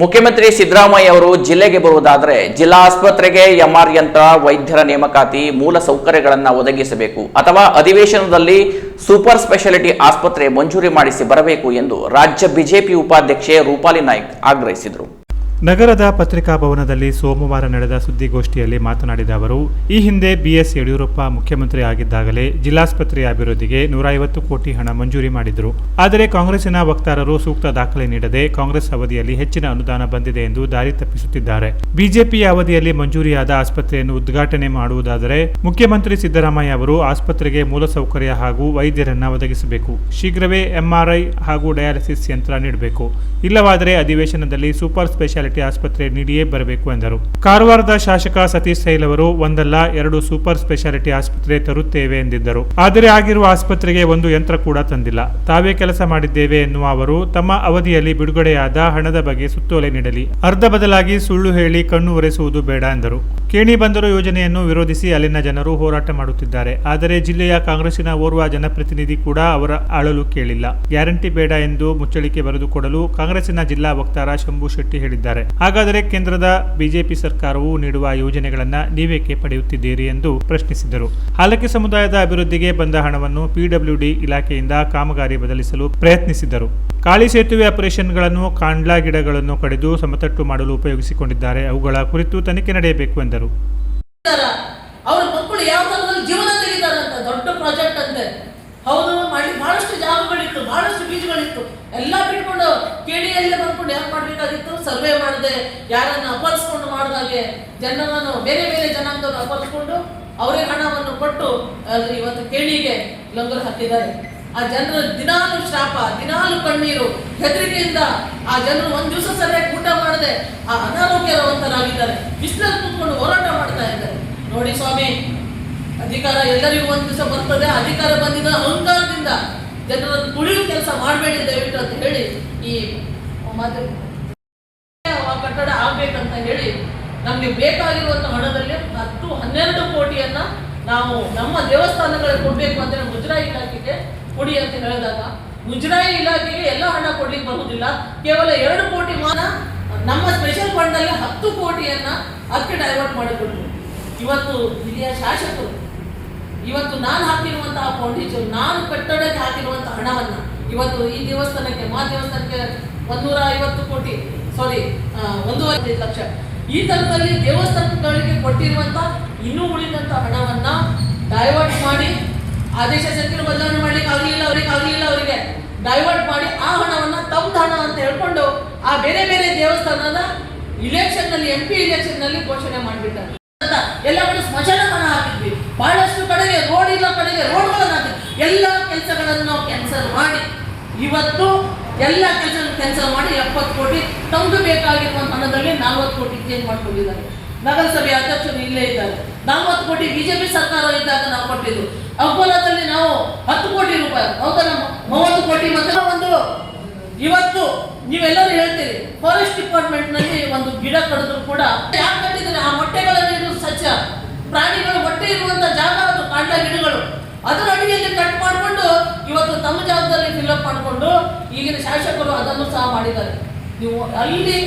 ಮುಖ್ಯಮಂತ್ರಿ ಸಿದ್ದರಾಮಯ್ಯ ಅವರು ಜಿಲ್ಲೆಗೆ ಬರುವುದಾದರೆ ಜಿಲ್ಲಾ ಆಸ್ಪತ್ರೆಗೆ ಎಂಆರ್ ಯಂತ್ರ ವೈದ್ಯರ ನೇಮಕಾತಿ ಮೂಲ ಸೌಕರ್ಯಗಳನ್ನು ಒದಗಿಸಬೇಕು ಅಥವಾ ಅಧಿವೇಶನದಲ್ಲಿ ಸೂಪರ್ ಸ್ಪೆಷಾಲಿಟಿ ಆಸ್ಪತ್ರೆ ಮಂಜೂರಿ ಮಾಡಿಸಿ ಬರಬೇಕು ಎಂದು ರಾಜ್ಯ ಬಿಜೆಪಿ ಉಪಾಧ್ಯಕ್ಷೆ ರೂಪಾಲಿ ನಾಯ್ಕ್ ಆಗ್ರಹಿಸಿದರು. ನಗರದ ಪತ್ರಿಕಾ ಭವನದಲ್ಲಿ ಸೋಮವಾರ ನಡೆದ ಸುದ್ದಿಗೋಷ್ಠಿಯಲ್ಲಿ ಮಾತನಾಡಿದ ಅವರು, ಈ ಹಿಂದೆ ಬಿಎಸ್ ಯಡಿಯೂರಪ್ಪ ಮುಖ್ಯಮಂತ್ರಿ ಆಗಿದ್ದಾಗಲೇ ಜಿಲ್ಲಾಸ್ಪತ್ರೆಯ ಅಭಿವೃದ್ಧಿಗೆ ನೂರ ಐವತ್ತು ಕೋಟಿ ಹಣ ಮಂಜೂರಿ ಮಾಡಿದ್ರು. ಆದರೆ ಕಾಂಗ್ರೆಸ್ಸಿನ ವಕ್ತಾರರು ಸೂಕ್ತ ದಾಖಲೆ ನೀಡದೆ ಕಾಂಗ್ರೆಸ್ ಅವಧಿಯಲ್ಲಿ ಹೆಚ್ಚಿನ ಅನುದಾನ ಬಂದಿದೆ ಎಂದು ದಾರಿ ತಪ್ಪಿಸುತ್ತಿದ್ದಾರೆ. ಬಿಜೆಪಿಯ ಅವಧಿಯಲ್ಲಿ ಮಂಜೂರಿಯಾದ ಆಸ್ಪತ್ರೆಯನ್ನು ಉದ್ಘಾಟನೆ ಮಾಡುವುದಾದರೆ ಮುಖ್ಯಮಂತ್ರಿ ಸಿದ್ದರಾಮಯ್ಯ ಅವರು ಆಸ್ಪತ್ರೆಗೆ ಮೂಲಸೌಕರ್ಯ ಹಾಗೂ ವೈದ್ಯರನ್ನ ಒದಗಿಸಬೇಕು. ಶೀಘ್ರವೇ ಎಂಆರ್ಐ ಹಾಗೂ ಡಯಾಲಿಸಿಸ್ ಯಂತ್ರ ನೀಡಬೇಕು. ಇಲ್ಲವಾದರೆ ಅಧಿವೇಶನದಲ್ಲಿ ಸೂಪರ್ ಸ್ಪೆಷಾಲಿಟಿ ಆಸ್ಪತ್ರೆ ನೀಡಿಯೇ ಬರಬೇಕು ಎಂದರು. ಕಾರವಾರದ ಶಾಸಕ ಸತೀಶ್ ಸೈಲ್ ಅವರು, ಒಂದಲ್ಲ ಎರಡು ಸೂಪರ್ ಸ್ಪೆಷಾಲಿಟಿ ಆಸ್ಪತ್ರೆ ತರುತ್ತೇವೆ ಎಂದಿದ್ದರು. ಆದರೆ ಆಗಿರುವ ಆಸ್ಪತ್ರೆಗೆ ಒಂದು ಯಂತ್ರ ಕೂಡ ತಂದಿಲ್ಲ. ತಾವೇ ಕೆಲಸ ಮಾಡಿದ್ದೇವೆ ಎನ್ನುವ ಅವರು ತಮ್ಮ ಅವಧಿಯಲ್ಲಿ ಬಿಡುಗಡೆಯಾದ ಹಣದ ಬಗ್ಗೆ ಸುತ್ತೋಲೆ ನೀಡಲಿ. ಅರ್ಧ ಬದಲಾಗಿ ಸುಳ್ಳು ಹೇಳಿ ಕಣ್ಣು ಒರೆಸುವುದು ಬೇಡ ಎಂದರು. ಕೇಣಿ ಬಂದರು ಯೋಜನೆಯನ್ನು ವಿರೋಧಿಸಿ ಅಲ್ಲಿನ ಜನರು ಹೋರಾಟ ಮಾಡುತ್ತಿದ್ದಾರೆ. ಆದರೆ ಜಿಲ್ಲೆಯ ಕಾಂಗ್ರೆಸ್ಸಿನ ಓರ್ವ ಜನಪ್ರತಿನಿಧಿ ಕೂಡ ಅವರ ಅಳಲು ಕೇಳಿಲ್ಲ. ಗ್ಯಾರಂಟಿ ಬೇಡ ಎಂದು ಮುಚ್ಚಳಿಕೆ ಬರೆದುಕೊಡಲು ಕಾಂಗ್ರೆಸ್ಸಿನ ಜಿಲ್ಲಾ ವಕ್ತಾರ ಶಂಭು ಶೆಟ್ಟಿ ಹೇಳಿದ್ದಾರೆ. ಹಾಗಾದರೆ ಕೇಂದ್ರದ ಬಿಜೆಪಿ ಸರ್ಕಾರವು ನೀಡುವ ಯೋಜನೆಗಳನ್ನ ನೀವೇಕೆ ಪಡೆಯುತ್ತಿದ್ದೀರಿ ಎಂದು ಪ್ರಶ್ನಿಸಿದರು. ಹಾಲಕ್ಕಿ ಸಮುದಾಯದ ಅಭಿವೃದ್ಧಿಗೆ ಬಂದ ಹಣವನ್ನು ಪಿಡಬ್ಲ್ಯೂಡಿ ಇಲಾಖೆಯಿಂದ ಕಾಮಗಾರಿ ಬದಲಿಸಲು ಪ್ರಯತ್ನಿಸಿದ್ದರು ಕಾಳಿ ಸೇತುವೆ ಆಪರೇಷನ್ಗಳನ್ನು, ಕಾಂಡ್ಲಾ ಗಿಡಗಳನ್ನು ಕಡಿದು ಸಮತಟ್ಟು ಮಾಡಲು ಉಪಯೋಗಿಸಿಕೊಂಡಿದ್ದಾರೆ. ಅವುಗಳ ಕುರಿತು ತನಿಖೆ ನಡೆಯಬೇಕು ಎಂದರು. ಬಹಳಷ್ಟು ಜಾಗಗಳಿತ್ತು, ಬಹಳಷ್ಟು ಬೀಜಗಳಿತ್ತು. ಎಲ್ಲ ಬಿಟ್ಕೊಂಡು ಕೇಳಿಯಲ್ಲೇ ಬಂದ್ಕೊಂಡು ಯಾಕೆ ಮಾಡ್ಬೇಕಾಗಿತ್ತು? ಸರ್ವೆ ಮಾಡದೆ, ಯಾರನ್ನ ಅಪರಿಸ್ಕೊಂಡು ಮಾಡಿದಾಗೆ ಜನರನ್ನು, ಬೇರೆ ಬೇರೆ ಜನಾಂಗವನ್ನು ಅಪರಿಸ್ಕೊಂಡು ಅವರೇ ಹಣವನ್ನು ಕೊಟ್ಟು ಇವತ್ತು ಕೇಳಿಗೆ ಲಂಗರು ಹಾಕಿದ್ದಾರೆ. ಆ ಜನರ ದಿನಾಲು ಶಾಪ, ದಿನಾಲು ಕಣ್ಣೀರು, ಹೆದರಿಕೆಯಿಂದ ಆ ಜನರು ಒಂದ್ ದಿವಸ ಸರಿಯಾಗಿ ಊಟ ಮಾಡದೆ, ಆ ಅನಾರೋಗ್ಯವಂತರಾಗಿದ್ದಾರೆ ಬಿಸಿಲಲ್ಲಿ ಕೂತ್ಕೊಂಡು ಹೋರಾಟ ಮಾಡ್ತಾ ಇದ್ದಾರೆ. ನೋಡಿ ಸ್ವಾಮಿ, ಅಧಿಕಾರ ಎಲ್ಲರಿಗೂ ಒಂದ್ ದಿವಸ ಬರ್ತದೆ, ಅಧಿಕಾರ ಬಂದಿದ ಅಹಂಕಾರದಿಂದ ಜನರನ್ನು ತುಳಿಯುವ ಕೆಲಸ ಮಾಡಬೇಡಿ ದಯವಿಟ್ಟು ಅಂತ ಹೇಳಿ ಈ ಮಾತು ಆ ಕಟ್ಟಡ ಆಗ್ಬೇಕಂತ ಹೇಳಿ ನಮಗೆ ಬೇಕಾಗಿರುವಂಥ ಹಣದಲ್ಲಿ ಹತ್ತು ಹನ್ನೆರಡು ಕೋಟಿಯನ್ನ ನಾವು ನಮ್ಮ ದೇವಸ್ಥಾನಗಳಿಗೆ ಕೊಡ್ಬೇಕು ಅಂತ ಮುಜರಾಯಿ ಇಲಾಖೆಗೆ ಕೊಡಿ ಅಂತ ಹೇಳಿದಾಗ, ಮುಜರಾಯಿ ಇಲಾಖೆಗೆ ಎಲ್ಲ ಹಣ ಕೊಡ್ಲಿಕ್ಕೆ ಬರುವುದಿಲ್ಲ. ಕೇವಲ ಎರಡು ಕೋಟಿ ಮಾನ ನಮ್ಮ ಸ್ಪೆಷಲ್ ಫಂಡ್ ಅಲ್ಲಿ ಹತ್ತು ಕೋಟಿಯನ್ನ ಅದಕ್ಕೆ ಡೈವರ್ಟ್ ಮಾಡಿಕೊಟ್ರು. ಇವತ್ತು ಹಿರಿಯ ಶಾಸಕರು ಇವತ್ತು ನಾನು ಹಾಕಿರುವಂತಹ ಫೌಂಡೇಶನ್ ನಾನು ಕಟ್ಟಡಕ್ಕೆ ಹಾಕಿರುವಂತಹ ಹಣವನ್ನ ಇವತ್ತು ಈ ದೇವಸ್ಥಾನಕ್ಕೆ, ಮಾ ದೇವಸ್ಥಾನಕ್ಕೆ ಒಂದೂರ ಐವತ್ತು ಕೋಟಿ ಸಾರಿ ಒಂದೂವರೆ ಲಕ್ಷ. ಈ ತರದಲ್ಲಿ ದೇವಸ್ಥಾನಗಳಿಗೆ ಕೊಟ್ಟಿರುವಂತ ಇನ್ನೂ ಉಳಿದಂತ ಹಣವನ್ನ ಡೈವರ್ಟ್ ಮಾಡಿ ಆದೇಶ ಶಕ್ತಿಯನ್ನು ಬದಲಾವಣೆ ಮಾಡ್ಲಿಕ್ಕೆ ಆಗಲಿಲ್ಲ, ಅವ್ರಿಗೆ ಆಗಲಿಲ್ಲ ಅವರಿಗೆ. ಡೈವರ್ಟ್ ಮಾಡಿ ಆ ಹಣವನ್ನ ತಮ್ಮದು ಹಣ ಅಂತ ಹೇಳ್ಕೊಂಡು ಆ ಬೇರೆ ಬೇರೆ ದೇವಸ್ಥಾನದ ಇಲೆಕ್ಷನ್ನಲ್ಲಿ ಎಂ ಪಿ ಇಲೆಕ್ಷನ್ನಲ್ಲಿ ಘೋಷಣೆ ಮಾಡಿಬಿಟ್ಟಾರೆ. ಎಲ್ಲ ಕಡೆ ಸ್ಮಶಾನ ಹಣ ಬಹಳಷ್ಟು ಕಡೆಗೆ ರೋಡ್ ಇಲ್ಲ ಕಡೆಗೆ ರೋಡ್ಗಳನ್ನು ಎಲ್ಲ ಕೆಲಸಗಳನ್ನು ಕ್ಯಾನ್ಸಲ್ ಮಾಡಿ. ಇವತ್ತು ಎಲ್ಲ ಕೆಲಸ ಕ್ಯಾನ್ಸಲ್ ಮಾಡಿ ಎಪ್ಪತ್ತು ಕೋಟಿ ತಂದು ಬೇಕಾಗಿರುವಂಥ ಹಣದಲ್ಲಿ ನಲ್ವತ್ತು ಕೋಟಿ ಚೇಂಜ್ ಮಾಡ್ಕೊಂಡಿದ್ದಾರೆ. ನಗರಸಭೆ ಅಧ್ಯಕ್ಷರು ಇಲ್ಲೇ ಇದ್ದಾರೆ. ನಲ್ವತ್ತು ಕೋಟಿ ಬಿಜೆಪಿ ಸರ್ಕಾರ ಇದ್ದಾಗ ನಾವು ಕೊಟ್ಟಿದ್ದು. ಅಕೋಲಾದಲ್ಲಿ ನಾವು ಹತ್ತು ಕೋಟಿ ರೂಪಾಯಿ ಹೌದಲ್ಲ ಮೂವತ್ತು ಕೋಟಿ ಮತ್ತೆ ಒಂದು. ಇವತ್ತು ನೀವೆಲ್ಲರೂ ಹೇಳ್ತೀರಿ ಫಾರೆಸ್ಟ್ ಡಿಪಾರ್ಟ್ಮೆಂಟ್ನಲ್ಲಿ ಒಂದು ಗಿಡ ಕಡಿದ್ರು ಕೂಡ ಯಾಕೆ ಕಟ್ಟಿದ್ರೆ ಆ ಮೊಟ್ಟೆಗಳಲ್ಲಿ ಸಸ್ಯ, ಪ್ರಾಣಿಗಳು ಕಾಂಡ ಗಿಡಗಳು. ಅದರ ಅಡಿಯಲ್ಲಿ ಕಟ್ ಮಾಡಿಕೊಂಡು ಇವತ್ತು ತಮ್ಮ ಜಾಗದಲ್ಲಿ ಫಿಲ್ಅಪ್ ಮಾಡಿಕೊಂಡು ಈಗಿನ ಶಾಸಕರು ಅದನ್ನು ಸಹ ಮಾಡಿದ್ದಾರೆ. ನೀವು ಅಲ್ಲಿ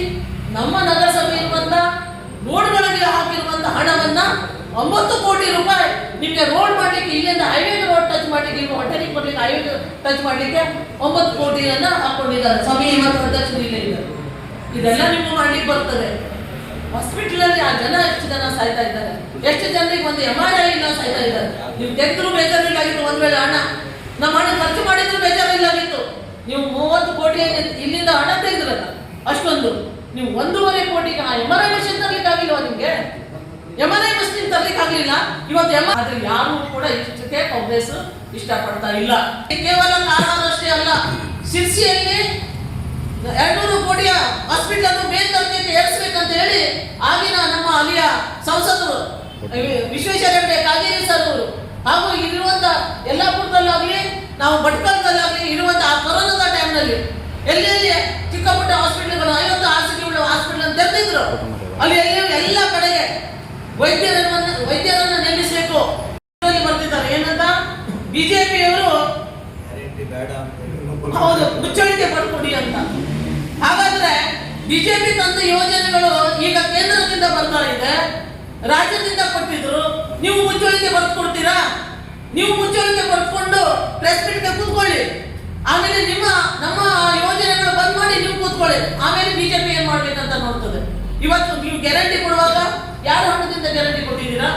ನಮ್ಮ ನಗರಸಭೆ ಇರುವಂತ ರೋಡ್ಗಳಿಗೆ ಹಾಕಿರುವಂತ ಹಣವನ್ನ ಒಂಬತ್ತು ಕೋಟಿ ರೂಪಾಯಿ ನಿಮಗೆ ರೋಡ್ ಮಾಡ್ಲಿಕ್ಕೆ ಇಲ್ಲಿಂದ ಹೈವೇ ರೋಡ್ ಟಚ್ ಮಾಡ್ಲಿಕ್ಕೆ ಹೊಟ್ಟೆಗೆ ಕೊಡ್ಲಿಕ್ಕೆ ಹೈವೇ ಟಚ್ ಮಾಡ್ಲಿಕ್ಕೆ ಒಂಬತ್ತು ಕೋಟಿಯನ್ನ ಹಾಕೊಂಡಿದ್ದಾರೆ. ಅಧ್ಯಕ್ಷರು ಇಲ್ಲೇ ಇದ್ದಾರೆ. ಇದೆಲ್ಲ ನಿಮ್ಗೆ ಮಾಡ್ಲಿಕ್ಕೆ ಬರ್ತದೆ. ಹಾಸ್ಪಿಟಲ್ ಅಲ್ಲಿ ಆ ಜನ ಎಷ್ಟು ಜನ ಸಾಯ್ತಾ ಇದ್ದಾರೆ? ಎಷ್ಟು ಜನರಿಗೆ ಒಂದು ಎಂ ಆರ್ ಐ ಸಾಯ್ತಾ ಇದ್ದಾರೆ? ನೀವು ತೆಗೆದ್ರು ಬೇಜಾರಿಲ್ಲಾಗಿತ್ತು ಒಂದ್ ವೇಳೆ ಹಣ. ನಮ್ಮ ಹಣ ಖರ್ಚು ಮಾಡಿದ್ರು ಬೇಜಾರಿಲ್ಲಾಗಿತ್ತು. ನೀವು ಮೂವತ್ತು ಕೋಟಿ ಇಲ್ಲಿಂದ ಹಣ ತೆಗೆದ್ರಲ್ಲ, ಅಷ್ಟೊಂದು. ನೀವು ಒಂದೂವರೆ ಕೋಟಿಗೆ ಆ ಎಂ ಆರ್ ಐ ಮಷಿನ್ ತರ್ಲಿಕ್ಕೆ ಆಗಿಲ್ವಾ ನಿಮ್ಗೆ ಎಂ ಆರ್ ಐ ಮಷಿನ್ ತರ್ಲಿಕ್ಕೆ ಆಗ್ಲಿಲ್ಲ ಇವತ್ತು ಎಂ ಆದ್ರೆ ಯಾರು ಕೂಡ ಇಷ್ಟಕ್ಕೆ ಕಾಂಗ್ರೆಸ್ ಇಷ್ಟಪಡ್ತಾ ಇಲ್ಲ. ಕೇವಲ ಕಾರವಾರ ಅಷ್ಟೇ ಅಲ್ಲ. ಶಿರ್ಸಿಯಲ್ಲಿ ಎರಡ್ನೂರು ಕೋಟಿಯ ಹಾಸ್ಪಿಟಲ್ ಮೇಲ್ ಹೇಳಿ ಆಗಿನ ನಮ್ಮ ಅಲ್ಲಿಯ ಸಂಸದರು ವಿಶ್ವೇಶ್ವರ ಹೆಗಡೆ ಕಾಗೇರಿ ಸರ್ ಅವರು ಹಾಗೂ ಇಲ್ಲಿರುವಂತ ಯಲ್ಲಾಪುರದಲ್ಲಾಗಲಿ ನಾವು ಭಟ್ಕಳದಲ್ಲಾಗ್ಲಿ ಇರುವಂತ ಆ ಕೊರೋನಾದ ಟೈಮ್ನಲ್ಲಿ ಎಲ್ಲೆಲ್ಲಿ ಚಿಕ್ಕ ಪುಟ್ಟ ಹಾಸ್ಪಿಟಲ್ಗಳು ಐವತ್ತು ಹಾಸಿಗೆಗಳು ಹಾಸ್ಪಿಟಲ್ ಅಂತ ತೆರೆದಿದ್ರು. ಅಲ್ಲಿ ಎಲ್ಲಿ ಎಲ್ಲ ಕಡೆಗೆ ವೈದ್ಯರನ್ನ ವೈದ್ಯರನ್ನ ನೇಮಿಸಬೇಕು ಬರ್ತಿದ್ದಾರೆ. ಏನಂತ? ಬಿಜೆಪಿಯವರು ಹೌದು ಬಿಜೆಪಿ ತಂದ ಯೋಜನೆಗಳು ಈಗ ಕೇಂದ್ರದಿಂದ ಬರ್ತಾ ಇದೆ, ರಾಜ್ಯದಿಂದ ಕೊಟ್ಟಿದ್ರು, ನೀವು ಮುಂಚೂಣಿಗೆ ಬರ್ದು ಕೊಡ್ತೀರಾ ನೀವು ಮುಂಚೂಣಿಗೆ ಬರ್ಕೊಂಡು ಪ್ರೆಸ್ ಮೀಟ್ಗೆ ಕೂತ್ಕೊಳ್ಳಿ. ಆಮೇಲೆ ನಿಮ್ಮ, ನಮ್ಮ ಯೋಜನೆಗಳು ಬಂದ್ ಮಾಡಿ ನೀವು ಕೂತ್ಕೊಳ್ಳಿ. ಆಮೇಲೆ ಬಿಜೆಪಿ ಏನ್ ಮಾಡ್ಬೇಕಂತ ನೋಡ್ತದೆ. ಇವತ್ತು ನೀವು ಗ್ಯಾರಂಟಿ ಕೊಡುವಾಗ ಯಾರ ಹಣದಿಂದ ಗ್ಯಾರಂಟಿ ಕೊಟ್ಟಿದ್ದೀರಾ?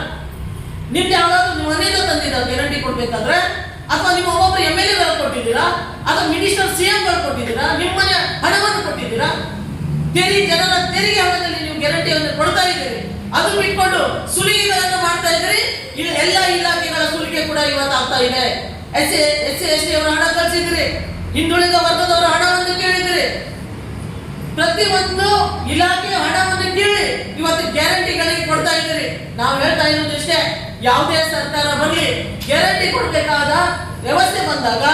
ನಿಮ್ಗೆ ಯಾವ್ದಾದ್ರು ನಿಮ್ಮ ಮನೆಯಿಂದ ತಂದಿದ್ದೀರಾ ಗ್ಯಾರಂಟಿ ಕೊಡ್ಬೇಕಾದ್ರೆ, ಅಥವಾ ನಿಮ್ಮ ಒಬ್ಬೊಬ್ಬರು ಎಂ ಎಲ್ ಎಗಳು ಕೊಟ್ಟಿದ್ದೀರಾ, ಅಥವಾ ಮಿನಿಸ್ಟರ್ ಸಿ ಎಂ ಕೊಟ್ಟಿದ್ದೀರಾ, ನಿಮ್ಮ ಮನೆ ಹಣವನ್ನು ಕೊಟ್ಟಿದ್ದೀರಾ? ತೆರಿಗೆ ಜನರ ತೆರಿಗೆ ಹಣದಲ್ಲಿ ನೀವು ಗ್ಯಾರಂಟಿಯನ್ನು ಕೊಡ್ತಾ ಇದ್ದೀರಿ. ಅದು ಬಿಟ್ಕೊಂಡು ಸುಲಿಗೆಗಳನ್ನು ಮಾಡ್ತಾ ಇದ್ದೀರಿ. ಎಲ್ಲ ಇಲಾಖೆಗಳ ಸುಲಿಗೆ ಕೂಡ ಇವತ್ತು ಆಗ್ತಾ ಇದೆ. S S C S T ಅವರ ಹಣ ಕಳಿಸಿದ್ರಿ ಹಿಂದುಳಿದ ವರ್ಗದವರ ಹಣವನ್ನು ಕೇಳಿದ್ರಿ ಪ್ರತಿಯೊಂದು ಇಲಾಖೆ ಹಣವನ್ನು ಕೇಳಿ ಇವತ್ತು ಗ್ಯಾರಂಟಿಗಳಿಗೆ ಕೊಡ್ತಾ ಇದ್ದೀರಿ. ನಾವು ಹೇಳ್ತಾ ಇರೋದು ಇಷ್ಟೇ, ಯಾವುದೇ ಸರ್ಕಾರ ಬರಲಿ ಗ್ಯಾರಂಟಿ ಕೊಡಬೇಕಾದ ವ್ಯವಸ್ಥೆ ಬಂದಾಗ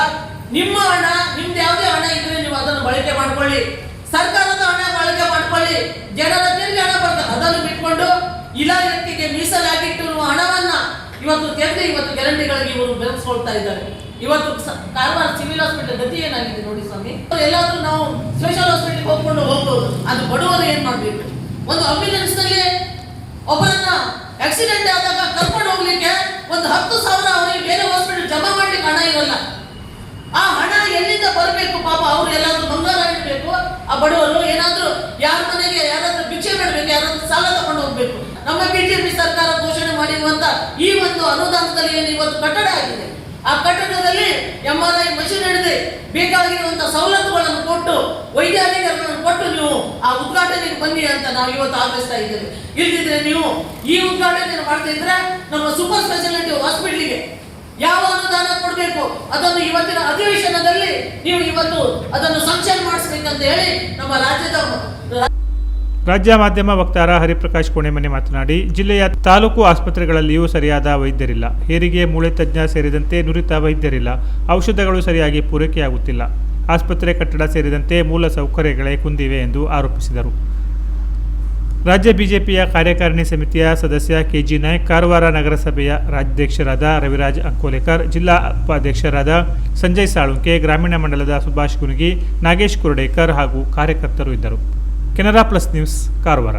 ನಿಮ್ಮ ಹಣ, ನಿಮ್ದು ಯಾವುದೇ ಹಣ ಇದ್ರೆ ನೀವು ಅದನ್ನು ಬಳಕೆ ಮಾಡ್ಕೊಳ್ಳಿ. ಬಳಕೆ ಜನರ ತೆರಿಗೆ ಹಣ ಬರ್ತದೆ. ಅದನ್ನು ಬಿಟ್ಕೊಂಡು ಇಲಾಖೆಗೆ ಮೀಸಲಾಗಿಟ್ಟಿರುವ ಹಣವನ್ನ ಇವತ್ತು ತೆರೆದು ಇವತ್ತು ಗ್ಯಾರಂಟಿಗಳಿಗೆ ಇವರು ಬೆಳೆಸ್ಕೊಳ್ತಾ ಇದ್ದಾರೆ. ಇವತ್ತು ಕಾರವಾರ ಸಿವಿಲ್ ಹಾಸ್ಪಿಟಲ್ ಗತಿ ಏನಾಗಿದೆ ನೋಡಿ ಸ್ವಾಮಿ? ಎಲ್ಲಾದ್ರೂ ನಾವು ಸ್ಪೆಷಲ್ ಹಾಸ್ಪಿಟಲ್ ಹೋಗ್ಕೊಂಡು ಹೋಗ್ಬೋದು. ಅದು ಬಡವರು ಏನ್ ಮಾಡ್ಬೇಕು? ಒಂದು ಆಂಬ್ಯುಲೆನ್ಸ್ನಲ್ಲಿ ಒಬ್ಬರನ್ನ ಆಕ್ಸಿಡೆಂಟ್ ಆದಾಗ ಕರ್ಕೊಂಡು ಹೋಗ್ಲಿಕ್ಕೆ ಒಂದು ಹತ್ತು ಸಾವಿರ ಅವರಿಗೆ ಬೇರೆ ಹಾಸ್ಪಿಟಲ್ ಜಮಾ ಮಾಡ್ಲಿಕ್ಕೆ ಹಣ ಇರಲ್ಲ. ಆ ಹಣ ಎಲ್ಲಿಂದ ಬರಬೇಕು ಪಾಪ? ಅವ್ರು ಎಲ್ಲಾದ್ರೂ ಬಂಗಾರ ಇಡಬೇಕು ಆ ಬಡವರು ಏನಾದ್ರು ಯಾರ ಮನೆಗೆ ಯಾರಾದ್ರೂ ಭಿಕ್ಷೆ ಮಾಡಬೇಕು ಯಾರಾದ್ರೂ ಸಾಲ ತಗೊಂಡು ಹೋಗ್ಬೇಕು. ನಮ್ಮ ಬಿಜೆಪಿ ಸರ್ಕಾರ ಘೋಷಣೆ ಮಾಡಿರುವಂತ ಈ ಒಂದು ಅನುದಾನದಲ್ಲಿ ಏನು ಇವತ್ತು ಕಟ್ಟಡ ಆಗಿದೆ? ಆ ಕಟ್ಟಡದಲ್ಲಿ ಎಂ ಆರ್ ಐ ಮಷೀನ್ ಹಿಡಿದು ಬೇಕಾಗಿರುವಂತಹ ಸವಲತ್ತುಗಳನ್ನು ಕೊಟ್ಟು, ವೈದ್ಯಾಧಿಕಾರಿಗಳನ್ನು ಕೊಟ್ಟು ನೀವು ಆ ಉದ್ಘಾಟನೆಗೆ ಬನ್ನಿ ಅಂತ ನಾವು ಇವತ್ತು ಆಗ್ರಹಿಸ್ತಾ ಇದ್ದೇವೆ. ಇಲ್ದಿದ್ರೆ ನೀವು ಈ ಉದ್ಘಾಟನೆ ಮಾಡ್ತಾ ಇದ್ರೆ ನಮ್ಮ ಸೂಪರ್ ಹಾಸ್ಪಿಟ್ಲಿಗೆ ಯಾವ ಅನುದಾನ ಕೊಡಬೇಕು? ಅದನ್ನು ಇವತ್ತಿನ ಅಧಿವೇಶನದಲ್ಲಿ ನೀವು ಇವತ್ತು ಅದನ್ನು ಸಂಕ್ಷೇಪ ಮಾಡಿಸ್ಬೇಕಂತ ಹೇಳಿ ನಮ್ಮ ರಾಜ್ಯದ ರಾಜ್ಯ ಮಾಧ್ಯಮ ವಕ್ತಾರ ಹರಿಪ್ರಕಾಶ್ ಕೋಣೆಮನೆ ಮಾತನಾಡಿ, ಜಿಲ್ಲೆಯ ತಾಲೂಕು ಆಸ್ಪತ್ರೆಗಳಲ್ಲಿಯೂ ಸರಿಯಾದ ವೈದ್ಯರಿಲ್ಲ. ಹೆರಿಗೆ ಮೂಳೆ ತಜ್ಞ ಸೇರಿದಂತೆ ನುರಿತ ವೈದ್ಯರಿಲ್ಲ. ಔಷಧಗಳು ಸರಿಯಾಗಿ ಪೂರೈಕೆಯಾಗುತ್ತಿಲ್ಲ. ಆಸ್ಪತ್ರೆ ಕಟ್ಟಡ ಸೇರಿದಂತೆ ಮೂಲ ಸೌಕರ್ಯಗಳೇ ಕುಂದಿವೆ ಎಂದು ಆರೋಪಿಸಿದರು. ರಾಜ್ಯ ಬಿಜೆಪಿಯ ಕಾರ್ಯಕಾರಿಣಿ ಸಮಿತಿಯ ಸದಸ್ಯ ಕೆಜಿ ನಾಯ್ಕ್, ಕಾರವಾರ ನಗರಸಭೆಯ ರಾಜ್ಯಾಧ್ಯಕ್ಷರಾದ ರವಿರಾಜ್ ಅಂಕೋಲೇಕರ್, ಜಿಲ್ಲಾ ಉಪಾಧ್ಯಕ್ಷರಾದ ಸಂಜಯ್ ಸಾಳುಂಕೆ, ಗ್ರಾಮೀಣ ಮಂಡಲದ ಸುಭಾಷ್ ಗುನುಗಿ ನಾಗೇಶ್ ಕುರುಡೇಕರ್ ಹಾಗೂ ಕಾರ್ಯಕರ್ತರು ಇದ್ದರು. Canara plus news, Karwar.